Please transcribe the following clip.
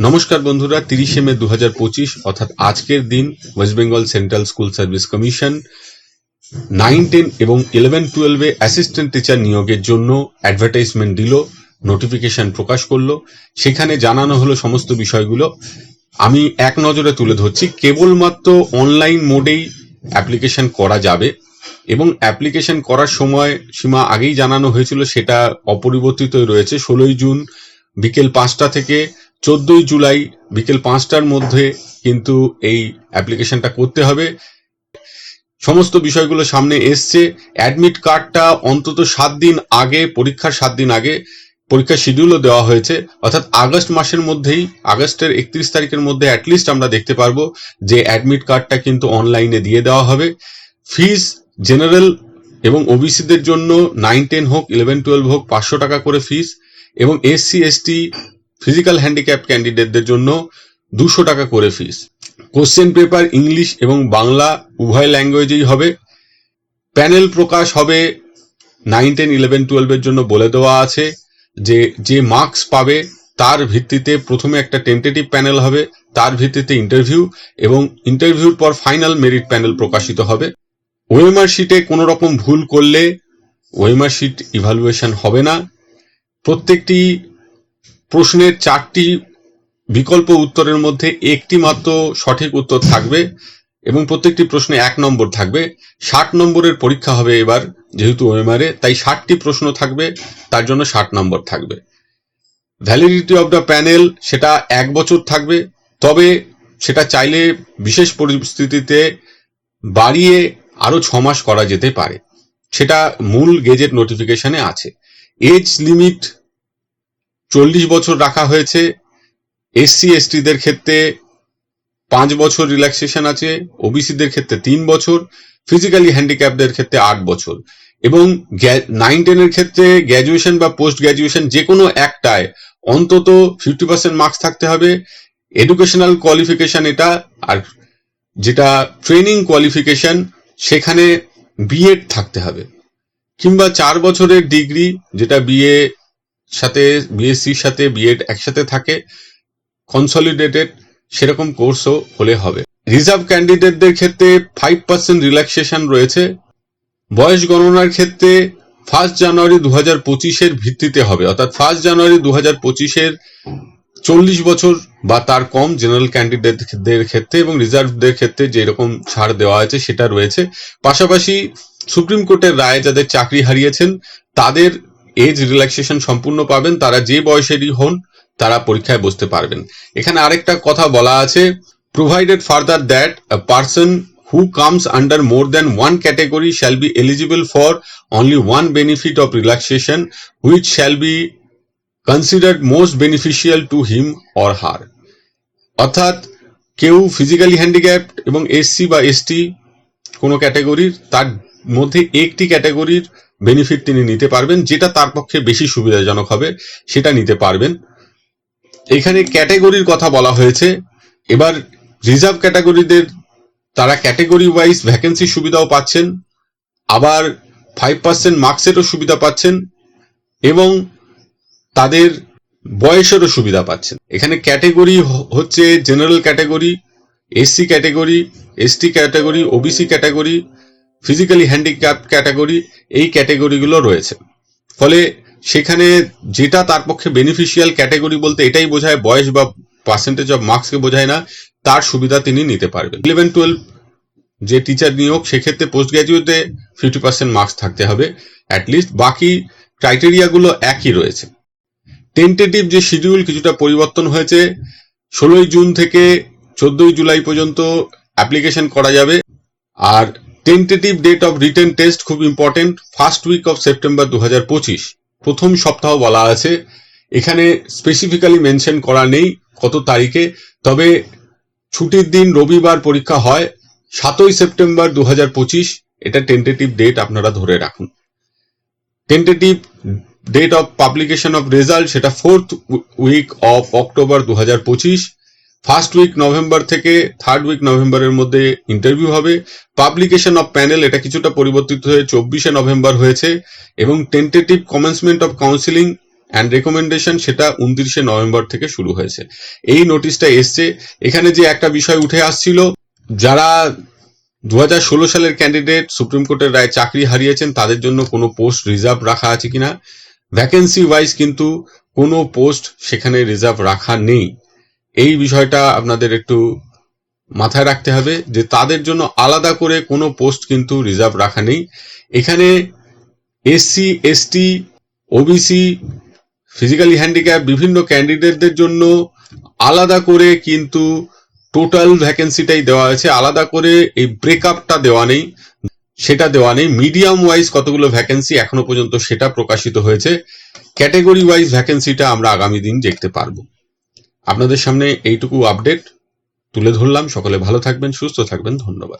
নমস্কার বন্ধুরা, তিরিশে মে দু অর্থাৎ আজকের দিন West Bengal central school service commission nine ten এবং ইলেভেন টুয়েলভে অ্যাসিস্ট্যান্ট টিচার নিয়োগের জন্য অ্যাডভার্টাইজমেন্ট দিল নোটিফিকেশন প্রকাশ করল। সেখানে জানানো হলো সমস্ত বিষয়গুলো। আমি এক নজরে তুলে ধরছি, কেবলমাত্র অনলাইন মোডেই অ্যাপ্লিকেশন করা যাবে এবং অ্যাপ্লিকেশন করার সময় সীমা আগেই জানানো হয়েছিল, সেটা অপরিবর্তিতই রয়েছে। ষোলোই জুন বিকেল পাঁচটা থেকে চোদ্দই জুলাই বিকেল পাঁচটার মধ্যে কিন্তু এই অ্যাপ্লিকেশনটা করতে হবে। সমস্ত বিষয়গুলো সামনে এসছে। অ্যাডমিট কার্ডটা অন্তত সাত দিন আগে, পরীক্ষার সাত দিন আগে, পরীক্ষার শিডিউলও দেওয়া হয়েছে। অর্থাৎ আগস্ট মাসের মধ্যেই, আগস্টের একত্রিশ তারিখের মধ্যে অ্যাটলিস্ট আমরা দেখতে পারব যে অ্যাডমিট কার্ডটা কিন্তু অনলাইনে দিয়ে দেওয়া হবে। ফিস জেনারেল এবং ওবিসিদের জন্য নাইন টেন হোক ইলেভেন টুয়েলভ হোক, পাঁচশো টাকা করে ফিস এবং এসসি, এসটি ফিজিক্যাল হ্যান্ডিক্যাপ ক্যান্ডিডেটদের জন্য দুশো টাকা করে ফিস কোশ্চেন পেপার ইংলিশ এবং বাংলা উভয় ল্যাঙ্গুয়েজেই হবে। প্যানেল প্রকাশ হবে নাইন টেন ইলেভেন টুয়েলভের জন্য বলে দেওয়া আছে যে যে মার্কস পাবে তার ভিত্তিতে প্রথমে একটা টেন্টেটিভ প্যানেল হবে, তার ভিত্তিতে ইন্টারভিউ এবং ইন্টারভিউর পর ফাইনাল মেরিট প্যানেল প্রকাশিত হবে। ওয়েমার শিটে কোনো রকম ভুল করলে ওয়েমার শিট ইভালুয়েশন হবে না। প্রত্যেকটি প্রশ্নের চারটি বিকল্প উত্তরের মধ্যে একটি মাত্র সঠিক উত্তর থাকবে এবং প্রত্যেকটি প্রশ্নে এক নম্বর থাকবে। ষাট নম্বরের পরীক্ষা হবে এবার, যেহেতু ওএমআরে তাই ষাটটি প্রশ্ন থাকবে, তার জন্য ষাট নম্বর থাকবে। ভ্যালিডিটি অফ দ্য প্যানেল, সেটা এক বছর থাকবে, তবে সেটা চাইলে বিশেষ পরিস্থিতিতে বাড়িয়ে আরও ছ মাস করা যেতে পারে। সেটা মূল গেজেট নোটিফিকেশনে আছে। এজ লিমিট চল্লিশ বছর রাখা হয়েছে। এসসি, এসটিদের ক্ষেত্রে পাঁচ বছর রিল্যাক্সেশন আছে, ওবিসিদের ক্ষেত্রে তিন বছর ফিজিক্যালি হ্যান্ডিক্যাপদের ক্ষেত্রে আট বছর। এবং নাইন টেনের ক্ষেত্রে গ্র্যাজুয়েশন বা পোস্ট গ্র্যাজুয়েশন যে কোনো একটায় অন্তত ফিফটি পার্সেন্ট মার্কস থাকতে হবে। এডুকেশনাল কোয়ালিফিকেশন এটা, আর যেটা ট্রেনিং কোয়ালিফিকেশন সেখানে বিএড থাকতে হবে। কিংবা চার বছরের ডিগ্রি যেটা বিএ সাথে বিএসসির সাথে বিএড একসাথে থাকে কনসলিডেটেড সেরকম কোর্সও হলে হবে। রিজার্ভ ক্যান্ডিডেটদের ক্ষেত্রে ফাইভ পার্সেন্ট রিল্যাক্সেশন রয়েছে। বয়স গণনার ক্ষেত্রে ফার্স্ট জানুয়ারি দু হাজার পঁচিশের ভিত্তিতে হবে। অর্থাৎ ফার্স্ট জানুয়ারি দু হাজার পঁচিশের চল্লিশ বছর বা তার কম জেনারেল ক্যান্ডিডেটদের ক্ষেত্রে এবং রিজার্ভদের ক্ষেত্রে যেরকম ছাড় দেওয়া আছে সেটা রয়েছে। পাশাপাশি সুপ্রিম কোর্টের রায় যাদের চাকরি হারিয়েছেন, তাদের এজ রিল্যাক্সেশন সম্পূর্ণ পাবেন, তারা যে বয়সেরই হন, তারা পরীক্ষায় বসতে পারবেন। এখানে আরেকটা কথা বলা আছে provided further that a person who comes under more than one category shall be eligible for only one benefit of relaxation which shall be considered most beneficial to him or her অর্থাৎ, কেউ physically handicap এবং SC বা ST কোনো ক্যাটাগরির তার মধ্যে একটি ক্যাটাগরির বেনিফিট তিনি নিতে পারবেন, যেটা তার পক্ষে বেশি সুবিধাজনক হবে, সেটা নিতে পারবেন। এখানে ক্যাটাগরির কথা বলা হয়েছে। এবার রিজার্ভ ক্যাটাগরিদের তারা ক্যাটাগরি ওয়াইজ ভ্যাকেন্সি সুবিধাও পাচ্ছেন, আবার ফাইভ পার্সেন্ট মার্কসেরও সুবিধা পাচ্ছেন এবং তাদের বয়সেরও সুবিধা পাচ্ছেন। এখানে ক্যাটাগরি হচ্ছে general category SC category ST category OBC category physically handicap category এই ক্যাটাগরিগুলো রয়েছে। ফলে সেখানে যেটা তার পক্ষে বেনিফিশিয়াল ক্যাটাগরি বলতে এটাই বোঝায় বয়স বা পার্সেন্টেজ অফ মার্কসকে বোঝায় না, তার সুবিধা তিনি নিতে পারবেন। ইলেভেন টুয়েলভ যে টিচার নিয়োগ, সেক্ষেত্রে পোস্ট গ্র্যাজুয়েটে ফিফটি পার্সেন্ট মার্কস থাকতে হবে অ্যাটলিস্ট বাকি ক্রাইটেরিয়াগুলো একই রয়েছে। টেন্টেটিভ যে শিডিউল কিছুটা পরিবর্তন হয়েছে। ষোলোই জুন থেকে চোদ্দই জুলাই পর্যন্ত অ্যাপ্লিকেশন করা যাবে। আর tentative date of written test খুব important first week of September দু হাজার পঁচিশ। প্রথম সপ্তাহ বলা আছে। এখানে স্পেসিফিক্যালি মেনশন করা নেই কত তারিখে, তবে ছুটির দিন রবিবার পরীক্ষা হয়, সাতই সেপ্টেম্বর দু হাজার পঁচিশ, এটা টেন্টেটিভ ডেট আপনারা ধরে রাখুন। Tentative date of publication of result সেটা ফোর্থ উইক অফ অক্টোবর দু হাজার পঁচিশ। ফার্স্ট উইক নভেম্বর থেকে থার্ড উইক নভেম্বরের মধ্যে ইন্টারভিউ হবে। পাবলিকেশন অফ প্যানেল এটা কিছুটা পরিবর্তিত হয়ে চব্বিশে নভেম্বর হয়েছে এবং tentative commencement of counselling and recommendation সেটা উনত্রিশে নভেম্বর থেকে শুরু হয়েছে। এই নোটিশটা এসছে। এখানে যে একটা বিষয় উঠে আসছিল, যারা দু হাজার ষোলো সালের ক্যান্ডিডেট সুপ্রিম কোর্টের রায় চাকরি হারিয়েছেন, তাদের জন্য কোনো পোস্ট রিজার্ভ রাখা আছে কিনা? ভ্যাকেন্সি ওয়াইজ কিন্তু কোনো পোস্ট সেখানে রিজার্ভ রাখা নেই। এই বিষয়টা আপনাদের একটু মাথায় রাখতে হবে যে তাদের জন্য আলাদা করে কোনো পোস্ট কিন্তু রিজার্ভ রাখা নেই। এখানে SC, ST, OBC, physically handicap বিভিন্ন ক্যান্ডিডেটদের জন্য আলাদা করে কিন্তু টোটাল ভ্যাকেন্সিটাই দেওয়া আছে আলাদা করে এই ব্রেকআপটা দেওয়া নেই, সেটা দেওয়া নেই। মিডিয়াম ওয়াইজ কতগুলো ভ্যাকেন্সি এখনও পর্যন্ত সেটা প্রকাশিত হয়েছে। ক্যাটেগরি ওয়াইজ ভ্যাকেন্সিটা আমরা আগামী দিন দেখতে পারব। আপনাদের সামনে এইটুকু আপডেট তুলে ধরলাম। সকলে ভালো থাকবেন সুস্থ থাকবেন। ধন্যবাদ।